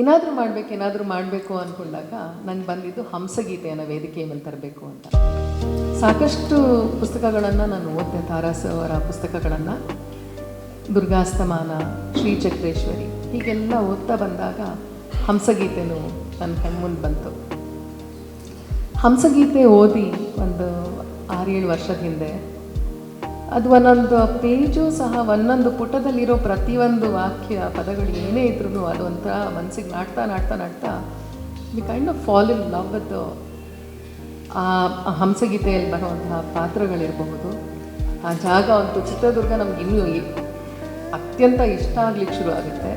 ಏನಾದರೂ ಮಾಡಬೇಕು ಏನಾದರೂ ಮಾಡಬೇಕು ಅಂದ್ಕೊಂಡಾಗ ನನಗೆ ಬಂದಿದ್ದು ಹಂಸಗೀತೆಯನ್ನು ವೇದಿಕೆಯ ಮೇಲೆ ತರಬೇಕು ಅಂತ. ಸಾಕಷ್ಟು ಪುಸ್ತಕಗಳನ್ನು ನಾನು ಓದಿದೆ, ತಾರಾಸ್ ಅವರ ಪುಸ್ತಕಗಳನ್ನು. ದುರ್ಗಾಸ್ತಮಾನ, ಶ್ರೀಚಕ್ರೇಶ್ವರಿ, ಹೀಗೆಲ್ಲ ಓದ್ತಾ ಬಂದಾಗ ಹಂಸಗೀತೆನೂ ನನ್ನ ಕಣ್ಮುಂದೆ ಬಂತು. ಹಂಸಗೀತೆ ಓದಿ ಒಂದು ಆರೇಳು ವರ್ಷದ ಹಿಂದೆ ಅದು ಒಂದೊಂದು ಪೇಜು ಸಹ ಒಂದೊಂದು ಪುಟದಲ್ಲಿರೋ ಪ್ರತಿಯೊಂದು ವಾಕ್ಯ ಪದಗಳು ಏನೇ ಇದ್ರೂ ಅದು ಒಂಥರ ಮನಸ್ಸಿಗೆ ನಾಡ್ತಾ ನಾಡ್ತಾ ನಾಡ್ತಾ we kind of fall in love with ಆ ಹಂಸಗೀತೆಯಲ್ಲಿ ಬರುವಂತಹ ಪಾತ್ರಗಳಿರಬಹುದು. ಆ ಜಾಗ ಒಂದು ಚಿತ್ರದುರ್ಗ ನಮ್ಗೆ ಇನ್ನೂ ಅತ್ಯಂತ ಇಷ್ಟ ಆಗ್ಲಿಕ್ಕೆ ಶುರು ಆಗುತ್ತೆ.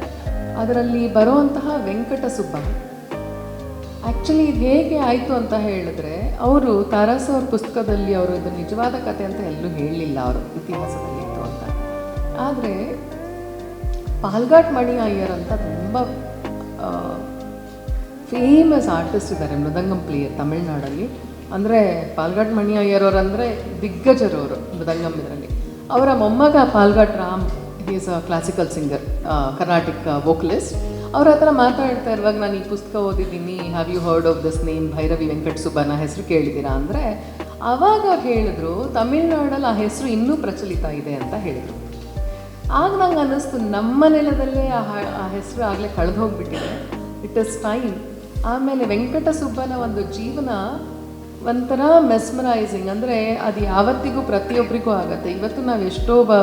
ಅದರಲ್ಲಿ ಬರುವಂತಹ ವೆಂಕಟ ಸುಬ್ಬ ಆ್ಯಕ್ಚುಲಿ ಇದು ಹೇಗೆ ಆಯಿತು ಅಂತ ಹೇಳಿದ್ರೆ, ಅವರು ತಾರಾಸ್ ಅವ್ರ ಪುಸ್ತಕದಲ್ಲಿ ಅವರು ಇದು ನಿಜವಾದ ಕತೆ ಅಂತ ಎಲ್ಲೂ ಹೇಳಲಿಲ್ಲ ಅವರು ಇತಿಹಾಸದಲ್ಲಿ ಇತ್ತು ಅಂತ. ಆದರೆ ಪಾಲ್ಘಾಟ್ ಮಣಿ ಅಯ್ಯರ್ ಅಂತ ತುಂಬ ಫೇಮಸ್ ಆರ್ಟಿಸ್ಟ್ ಇದ್ದಾರೆ, ಮೃದಂಗಂ ಪ್ಲೇಯರ್ ತಮಿಳ್ನಾಡಲ್ಲಿ. ಅಂದರೆ ಪಾಲ್ಘಾಟ್ ಮಣಿ ಅಯ್ಯರ್ ಅವರು ಅಂದರೆ ದಿಗ್ಗಜರವರು ಮೃದಂಗಂ ಇದರಲ್ಲಿ. ಅವರ ಮೊಮ್ಮಗ Palghat Ram is a classical singer Carnatic vocalist ಅವ್ರ ಹತ್ರ ಮಾತಾಡ್ತಾ ಇರುವಾಗ ನಾನು ಈ ಪುಸ್ತಕ ಓದಿದ್ದೀನಿ. Have you heard of this name Bhairavi Venkata Subbana? ಹೆಸರು ಕೇಳಿದ್ದೀರಾ ಅಂದರೆ ಆವಾಗ ಅವ್ರು ಹೇಳಿದ್ರು, ತಮಿಳ್ನಾಡಲ್ಲಿ ಆ ಹೆಸರು ಇನ್ನೂ ಪ್ರಚಲಿತ ಇದೆ ಅಂತ ಹೇಳಿದರು. ಆಗ ನಂಗೆ ಅನ್ನಿಸ್ತು, ನಮ್ಮ ನೆಲದಲ್ಲೇ ಆ ಹೆಸರು ಆಗಲೇ ಕಳೆದು ಹೋಗ್ಬಿಟ್ಟಿದೆ. ಇಟ್ ಇಸ್ ಟೈಮ್ ಆಮೇಲೆ ವೆಂಕಟ ಸುಬ್ಬನ ಒಂದು ಜೀವನ ಒಂಥರ ಮೆಸ್ಮರೈಸಿಂಗ್ ಅಂದರೆ ಅದು ಯಾವತ್ತಿಗೂ ಪ್ರತಿಯೊಬ್ಬರಿಗೂ ಆಗುತ್ತೆ. ಇವತ್ತು ನಾವು ಎಷ್ಟೋ ಬ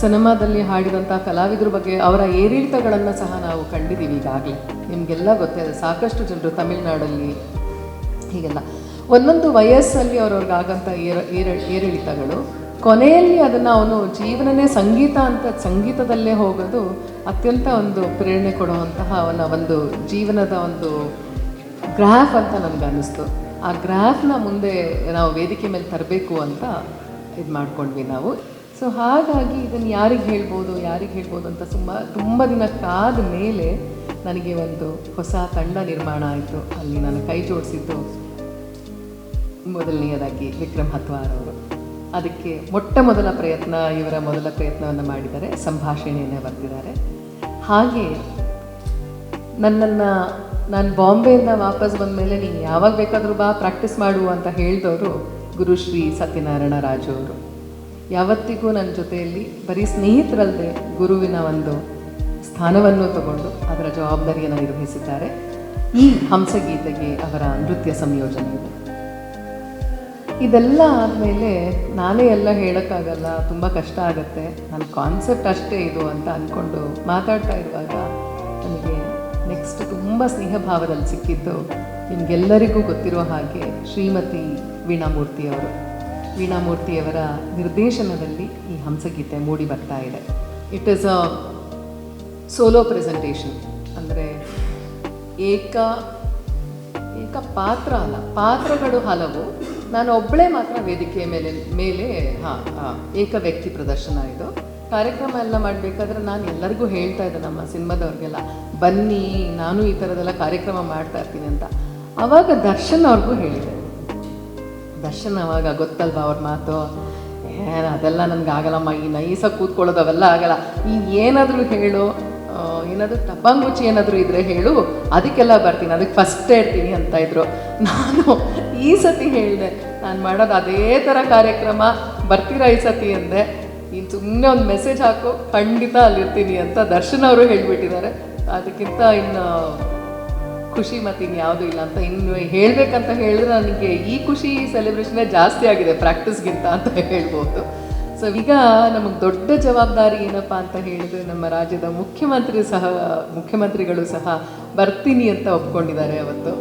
ಸಿನಿಮಾದಲ್ಲಿ ಹಾಡಿದಂಥ ಕಲಾವಿದರ ಬಗ್ಗೆ ಅವರ ಏರಿಳಿತಗಳನ್ನು ಸಹ ನಾವು ಕಂಡಿದ್ದೀವಿ ಈಗಾಗಲೇ. ನಿಮಗೆಲ್ಲ ಗೊತ್ತಿದೆ ಸಾಕಷ್ಟು ಜನರು ತಮಿಳುನಾಡಲ್ಲಿ ಹೀಗೆಲ್ಲ. ಒಂದೊಂದು ವಯಸ್ಸಲ್ಲಿ ಅವ್ರವ್ರಿಗಾಗಂಥ ಏರ ಏರ, ಏರಿಳಿತಗಳು. ಕೊನೆಯಲ್ಲಿ ಅದನ್ನು ಅವನು ಜೀವನನೇ ಸಂಗೀತ ಅಂತ ಸಂಗೀತದಲ್ಲೇ ಹೋಗೋದು ಅತ್ಯಂತ ಒಂದು ಪ್ರೇರಣೆ ಕೊಡುವಂತಹ ಅವನ ಒಂದು ಜೀವನದ ಒಂದು ಗ್ರಾಫ್ ಅಂತ ನನಗೆ ಅನ್ನಿಸ್ತು. ಆ ಗ್ರಾಫ್ನ ಮುಂದೆ ನಾವು ವೇದಿಕೆ ಮೇಲೆ ತರಬೇಕು ಅಂತ ಇದು ಮಾಡ್ಕೊಂಡ್ವಿ ನಾವು. ಸೊ ಹಾಗಾಗಿ ಇದನ್ನು ಯಾರಿಗೆ ಹೇಳ್ಬೋದು ಯಾರಿಗೆ ಹೇಳ್ಬೋದು ಅಂತ ತುಂಬ ತುಂಬ ದಿನ ಕಾದ ಮೇಲೆ ನನಗೆ ಒಂದು ಹೊಸ ತಂಡ ನಿರ್ಮಾಣ ಆಯಿತು. ಅಲ್ಲಿ ನಾನು ಕೈ ಜೋಡಿಸಿದ್ದು ಮೊದಲನೆಯದಾಗಿ ವಿಕ್ರಮ್ ಹತ್ವಾರ್ ಅವರು ಅದಕ್ಕೆ ಮೊಟ್ಟ ಮೊದಲ ಪ್ರಯತ್ನ, ಇವರ ಮೊದಲ ಪ್ರಯತ್ನವನ್ನು ಮಾಡಿದ್ದಾರೆ ಸಂಭಾಷಣೆಯನ್ನು ಬರ್ತಿದ್ದಾರೆ. ಹಾಗೆ ನನ್ನನ್ನು, ನಾನು ಬಾಂಬೆಯಿಂದ ವಾಪಸ್ ಬಂದ ಮೇಲೆ ನೀನು ಯಾವಾಗ ಬೇಕಾದರೂ ಬಾ ಪ್ರಾಕ್ಟೀಸ್ ಮಾಡು ಅಂತ ಹೇಳಿದವರು ಗುರುಶ್ರೀ ಸತ್ಯನಾರಾಯಣ ರಾಜು ಅವರು. ಯಾವತ್ತಿಗೂ ನನ್ನ ಜೊತೆಯಲ್ಲಿ ಬರೀ ಸ್ನೇಹಿತರಲ್ಲದೆ ಗುರುವಿನ ಒಂದು ಸ್ಥಾನವನ್ನು ತಗೊಂಡು ಅದರ ಜವಾಬ್ದಾರಿಯನ್ನು ನಿರ್ವಹಿಸಿದ್ದಾರೆ. ಈ ಹಂಸಗೀತೆಗೆ ಅವರ ನೃತ್ಯ ಸಂಯೋಜನೆ ಇದೆ. ಇದೆಲ್ಲ ಆದಮೇಲೆ ನಾನೇ ಎಲ್ಲ ಹೇಳೋಕ್ಕಾಗಲ್ಲ, ತುಂಬ ಕಷ್ಟ ಆಗುತ್ತೆ, ನನ್ನ ಕಾನ್ಸೆಪ್ಟ್ ಅಷ್ಟೇ ಇದು ಅಂತ ಅಂದ್ಕೊಂಡು ಮಾತಾಡ್ತಾ ಇರುವಾಗ ನನಗೆ ನೆಕ್ಸ್ಟ್ ತುಂಬ ಸ್ನೇಹ ಭಾವದಲ್ಲಿ ಸಿಕ್ಕಿದ್ದು ನಿಮಗೆಲ್ಲರಿಗೂ ಗೊತ್ತಿರೋ ಹಾಗೆ ಶ್ರೀಮತಿ ವೀಣಾಮೂರ್ತಿಯವರು. ವೀಣಾಮೂರ್ತಿಯವರ ನಿರ್ದೇಶನದಲ್ಲಿ ಈ ಹಂಸಗೀತೆ ಮೂಡಿ ಬರ್ತಾ ಇದೆ. It is a solo presentation ಅಂದರೆ ಏಕ ಏಕ ಪಾತ್ರ ಅಲ್ಲ, ಪಾತ್ರಗಳು ಹಲವು. ನಾನು ಒಬ್ಬಳೇ ಮಾತ್ರ ವೇದಿಕೆಯ ಮೇಲೆ ಮೇಲೆ, ಹಾಂ ಏಕ ವ್ಯಕ್ತಿ ಪ್ರದರ್ಶನ ಇದು. ಕಾರ್ಯಕ್ರಮ ಎಲ್ಲ ಮಾಡಬೇಕಾದ್ರೆ ನಾನು ಎಲ್ಲರಿಗೂ ಹೇಳ್ತಾ ಇದ್ದೆ ನಮ್ಮ ಸಿನಿಮಾದವ್ರಿಗೆಲ್ಲ, ಬನ್ನಿ, ನಾನು ಈ ಥರದೆಲ್ಲ ಕಾರ್ಯಕ್ರಮ ಮಾಡ್ತಾ ಇರ್ತೀನಿ ಅಂತ. ಆವಾಗ ದರ್ಶನ್ ಅವ್ರಿಗೂ ಹೇಳಿದೆ. ದರ್ಶನ್ ಅವಾಗ ಗೊತ್ತಲ್ವಾ ಅವ್ರ ಮಾತು? ಏನು ಅದೆಲ್ಲ ನನಗೆ ಆಗಲ್ಲಮ್ಮ ಈ ನೈಸಾಗಿ ಕೂತ್ಕೊಳ್ಳೋದು ಅವೆಲ್ಲ ಆಗಲ್ಲ. ನೀನು ಏನಾದರೂ ಹೇಳು. ಏನಾದರೂ ಟಪಾಂಗುಚಿ ಏನಾದರೂ ಇದ್ರೆ ಹೇಳು. ಅದಕ್ಕೆಲ್ಲ ಬರ್ತೀನಿ. ಅದಕ್ಕೆ ಫಸ್ಟ್ ಹೇಳ್ತೀನಿ ಅಂತ ಇದ್ರು. ನಾನು ಈ ಸತಿ ಹೇಳಿದೆ. ನಾನು ಮಾಡೋದು ಅದೇ ಥರ ಕಾರ್ಯಕ್ರಮ. ಬರ್ತೀರಾ ಈ ಸತಿ ಅಂದೆ ನೀನು ಸುಮ್ಮನೆ ಒಂದು ಮೆಸೇಜ್ ಹಾಕು. ಖಂಡಿತ ಅಲ್ಲಿರ್ತೀನಿ ಅಂತ ದರ್ಶನ್ ಅವರು ಹೇಳಿಬಿಟ್ಟಿದ್ದಾರೆ. ಅದಕ್ಕಿಂತ ಇನ್ನು ಖುಷಿ ಮತ್ತು ಇನ್ಯಾವುದೂ ಇಲ್ಲ ಅಂತ ಇನ್ನು ಹೇಳಬೇಕಂತ ಹೇಳಿದ್ರೆ ನನಗೆ ಈ ಖುಷಿ ಸೆಲೆಬ್ರೇಷನ್ ಜಾಸ್ತಿ ಆಗಿದೆ ಪ್ರಾಕ್ಟೀಸ್ಗಿಂತ ಅಂತ ಹೇಳ್ಬೋದು. ಸೊ ಈಗ ನಮಗೆ ದೊಡ್ಡ ಜವಾಬ್ದಾರಿ ಏನಪ್ಪ ಅಂತ ಹೇಳಿದ್ರೆ ನಮ್ಮ ರಾಜ್ಯದ ಮುಖ್ಯಮಂತ್ರಿ ಸಹ, ಮುಖ್ಯಮಂತ್ರಿಗಳು ಸಹ ಬರ್ತೀನಿ ಅಂತ ಒಪ್ಕೊಂಡಿದ್ದಾರೆ ಅವತ್ತು.